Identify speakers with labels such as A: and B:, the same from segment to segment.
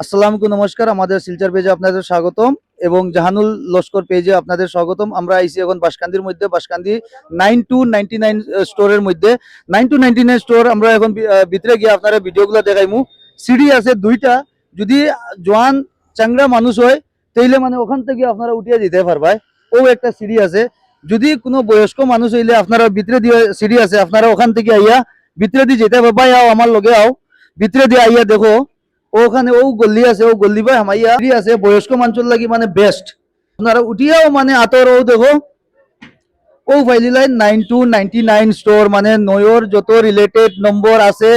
A: আসসালামু আলাইকুম, নমস্কার। আমাদের শিলচর পেজে আপনাদের স্বাগতম এবং জাহানুল লস্কর পেজে আপনাদের স্বাগতম। আমরা আইসি এখন বাসকান্দির মধ্যে, Baskandi nine two ninety nine স্টোরের মধ্যে। Nine two ninety nine store আমরা এখন ভিতরে গিয়ে আপনারা ভিডিওগুলো দেখাইমু। সিঁড়ি আছে দুইটা। যদি জোয়ান চাংরা মানুষ হয়, তাইলে মানে ওখান থেকে আপনারা উঠিয়ে যেতে পারবাই। ও একটা সিঁড়ি আছে। যদি কোনো বয়স্ক মানুষ হইলে আপনারা ভিতরে দিয়ে সিঁড়ি আছে, আপনারা ওখান থেকে আইয়া ভিতরে দিয়ে যেতে পারবাই। আও আমার লগে আও। ভিতরে দিয়ে আইয়া দেখো। ওখানে ও গল্লি আছে, ও গল্লি ভাই হামাইয়া আছে, বয়স্ক মানুষের লাগি মানে বেস্ট আপনারা উঠিয়াও মানে আতর ও দেখো। ও ফাইলি line nine two ninety nine store মানে নয়র যত রিলেটেড নম্বর আছে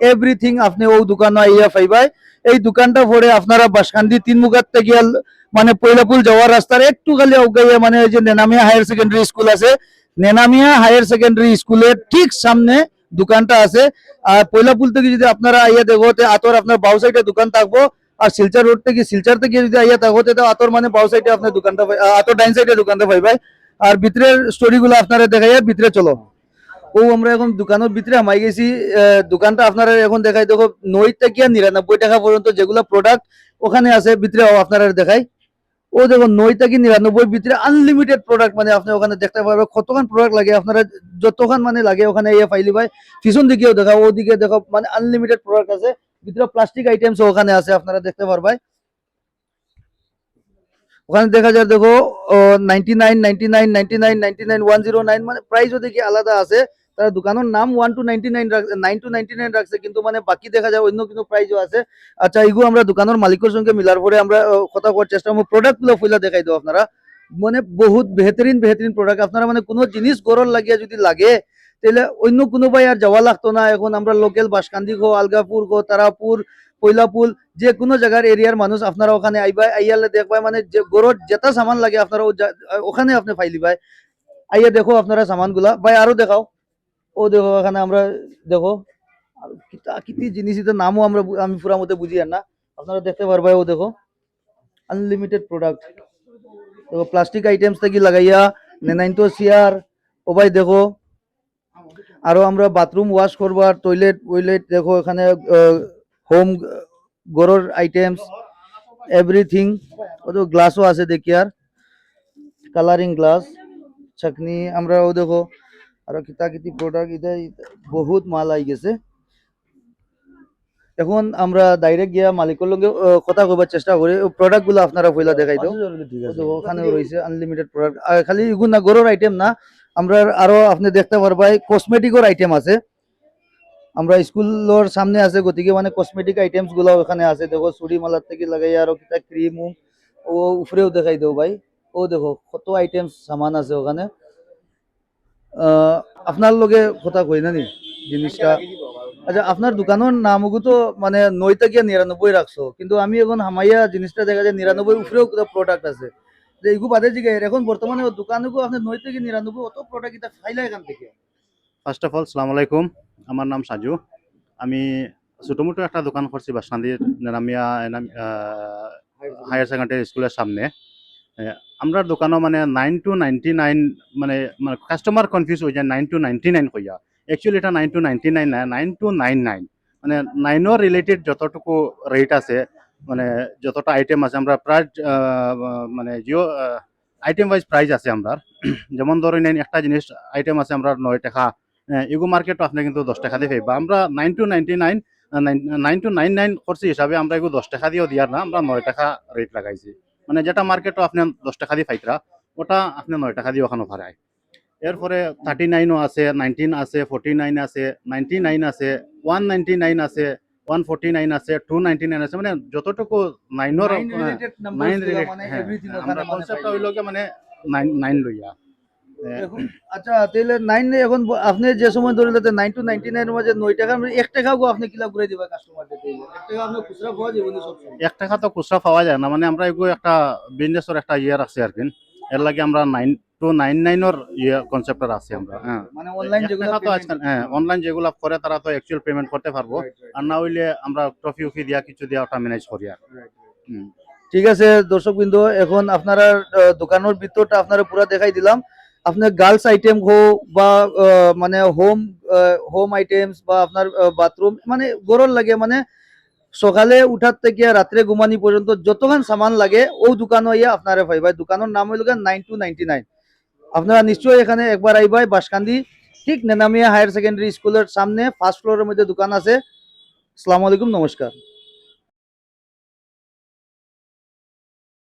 A: এভরিথিং আপনি ও দোকানে আইয়া পাইবাই এই দোকানটা পরে আপনারা বাসকান্দি তিন মুখার থেকে মানে পয়লাপুল যাওয়ার রাস্তার একটু খালি অগাইয়া মানে যে নেনামিয়া হায়ার সেকেন্ডারি স্কুল আছে। নেনামিয়া হায়ার সেকেন্ডারি স্কুলের ঠিক সামনে দোকানটা আছে। আর পয়লাপুল থেকে যদি আপনারা আইয়া দেখো আতর আপনার বাউ সাইডে দোকান থাকব। আর শিলচর রোড থেকে শিলচর থেকে যদি আইয়া থাকো, তে আতর মানে বাউ সাইডে আপনার দোকানটা আতর ডাইন সাইডে দোকানটা পাই ভাই। আর ভিতরের স্টোরি গুলো আপনারা দেখাইয়া ভিতরে চলো। ও, আমরা এখন দোকানের ভিতরে আমাই গেছি। দোকানটা আপনারা এখন দেখাই, দেখো নয় থেকে নিরানব্বই টাকা পর্যন্ত যেগুলো প্রোডাক্ট ওখানে আছে, ভিতরে আপনারা দেখাই। ও দেখুন নয় থেকে নিরানব্বই ভিতরে আনলিমিটেড প্রোডাক্ট মানে আপনি ওখানে দেখতে পারবেন কতখান প্রোডাক্ট লাগে, আপনারা যতখান মানে লাগে ওখানে ইয়ে ফাইলি ভাই পিছন দিকেও দেখা ওদিকে দেখো মানে আনলিমিটেড প্রোডাক্ট আছে, ভিতরে প্লাস্টিক আইটেমস ওখানে আছে, আপনারা দেখতে পারবেন ওখানে দেখা যায়, দেখো ninety nine ninety nine ninety nine ninety nine one zero nine মানে প্রাইসও দেখি আলাদা আছে। তারা দোকানের নাম one two ninety nine nine two ninety nine রাখছে, কিন্তু মানে বাকি দেখা যায়, অন্য কিন্তু প্রাইসও আছে। আচ্ছা এগুলো আমরা দোকানের মালিকের সঙ্গে মিলার পরে আমরা কথা করার চেষ্টা করব। প্রোডাক্টগুলো ফুলা দেখাই দেবো আপনারা। মানে বহুত বেহতরিন বেহতরিন প্রোডাক্ট আপনারা মানে কোনো জিনিস গরর লাগিয়া যদি লাগে, তাহলে অন্য কোনোবাই আর যাওয়া লাগতো না। এখন আমরা লোকাল বাসকান্দি গো, আলগাপুর গো, তারাপুর, পৈলাপুল, যে কোনো জায়গার এরিয়ার মানুষ আপনারা ওখানে আইবা আইয়ালে দেখবাই মানে যে গরর যেটা সামান লাগে আপনারা ওখানে আপনি ফাইলি ভাই আইয়া দেখো আপনারা সামানগুলা ভাই আরও দেখাও। ও দেখো এখানে আমরা দেখো কিতি জিনিস নামও আমরা আমি পুরা মতে বুঝি আর না। আপনারা দেখতে পারবাই ও দেখো আনলিমিটেড প্রোডাক্ট দেখো প্লাস্টিক আইটেমস থেকে লাগাইয়া, নেনাইন তো চেয়ার ও ভাই দেখো, আরও আমরা বাথরুম ওয়াশ করবার টয়লেট ওয়লেট দেখো এখানে হোম গরর আইটেমস এভরিথিং ও তো গ্লাসও আছে দেখি আর। কালারিং গ্লাস চাকনি, আমরা ও দেখো আরও কিতা কিতি প্রোডাক্ট এটা বহুত মাল আই গেছে। এখন আমরা ডাইরেক্ট গিয়া মালিকের লগে কথা কইবার চেষ্টা করি। প্রোডাক্টগুলো আপনারা পয়লা দেখাই দাও। তো ওখানেও রয়েছে আনলিমিটেড প্রোডাক্ট আর খালি এগুলো না গরুর আইটেম না আমরা আরও আপনি দেখতে পারবাই কসমেটিকের আইটেম আছে। আমরা স্কুলের সামনে আছে গতিকে মানে কসমেটিক আইটেমসগুলো ওখানে আছে। দেখো চুড়ি মালার থেকে লাগাই আরও কিতা ক্রিম ও উপরেও দেখাই দেও ভাই। ও দেখো কত আইটেমস সামান আছে ওখানে। আপনার লগে কথা কই না নি জিনিসটা? আচ্ছা আপনার দোকানের নামগু তো মানে নয় থেকে নিরানব্বই রাখছো কিন্তু আমি এখন হামাইয়া জিনিসটা দেখা যায় নিরানব্বই উপরেও প্রোডাক্ট আছে। যে এগু বাদে জিগাই এখন বর্তমানে দোকানগু আপনার নয় থেকে নিরানব্বই অত প্রোডাক্ট এটা ফাইলা এখান থেকে।
B: ফার্স্ট অফ অল সালাম আলাইকুম আমার নাম সাজু। আমি ছোটোমোটো একটা দোকান করছি বাসকান্দির নামিয়া হায়ার সেকেন্ডারি স্কুলের সামনে। আমরা দোকানও মানে নাইন টু নাইনটি নাইন মানে মানে কাস্টমার কনফিউজ হয়ে যায় নাইন টু নাইনটি নাইন হইয়া একচুয়ালি এটা নাইন টু নাইনটি নাইন না নাইন টু নাইন নাইন মানে নাইনৰ রিলেটেড যতটুকু রেট আছে মানে যতটা আইটেম আছে, আমরা প্রায় মানে জিও আইটেম ওয়াইজ প্রাইস আছে আমরা যেমন ধরেন একটা জিনিস আইটেম আছে আমরা নয় টাকা ইগো মার্কেটও আপনি কিন্তু দশ টাকা দিয়ে পাইবা। আমরা nine two ninety nine nine two nine nine করছি হিসাবে আমরা এগুলো দশ টাকা দিয়েও দিয়ার না, আমরা নয় টাকা রেট লাগাইছি। মানে যেটা মার্কেটও আপনি দশ টাকা দিয়ে ফাইতরা ওটা আপনি নয় টাকা দিয়ে ওখানে ভাড়ায় এরপরে থার্টি নাইনও আছে নাইনটিন আছে ফোর্টি নাইন আছে নাইনটি নাইন আছে ওয়ান নাইনটি নাইন আছে ওয়ান ফোর্টি নাইন আছে টু নাইনটি নাইন আছে মানে যতটুকু নাইনের নাইন
A: মানে মানে
B: কনসেপ্টটা। হইল মানে নাইন নাইন লইয়া
A: এখন আচ্ছা তাহলে নাইন এখন আপনি যে সময় ধরলে নাইন টু নাইনটি নাইনের মাঝে নয় টাকা এক টাকাও আপনি কিলা ঘুরে দিবা কাস্টমার এক টাকা আপনি খুচরা পাওয়া যাবে না সবসময়
B: এক টাকা তো খুচরা পাওয়া যায় না মানে আমরা এগুলো একটা বিজনেসের একটা ইয়ে রাখছি আর কি। এর লাগে আমরা নাইন টু নাইন নাইনের ইয়ে কনসেপ্টার আছে আমরা হ্যাঁ।
A: মানে অনলাইন যেগুলো
B: তো আজকাল হ্যাঁ অনলাইন যেগুলো করে তারা তো অ্যাকচুয়াল পেমেন্ট করতে পারব। আর না হইলে আমরা ট্রফি উফি দিয়া কিছু দিয়া ওটা ম্যানেজ করি আর।
A: ঠিক আছে দর্শক বিন্দু এখন আপনারা দোকানের ভিতরটা আপনারা পুরো দেখাই দিলাম। আপনার গার্লস আইটেম হোক বা মানে হোম হোম আইটেমস বা আপনার বাথরুম মানে গরর লাগে মানে সকালে উঠার থেকে রাত্রে ঘুমানি পর্যন্ত যতক্ষণ সামান লাগে ও দোকানও ইয়া আপনারা পাইবাই দোকানের নাম হইল নাইন টু নাইনটি নাইন আপনারা নিশ্চয়ই এখানে একবার আইবাই বাসকান্দি ঠিক নেনামিয়া হায়ার সেকেন্ডারি স্কুলের সামনে ফার্স্ট ফ্লোরের মধ্যে দোকান আছে। আসসালামু আলাইকুম, নমস্কার।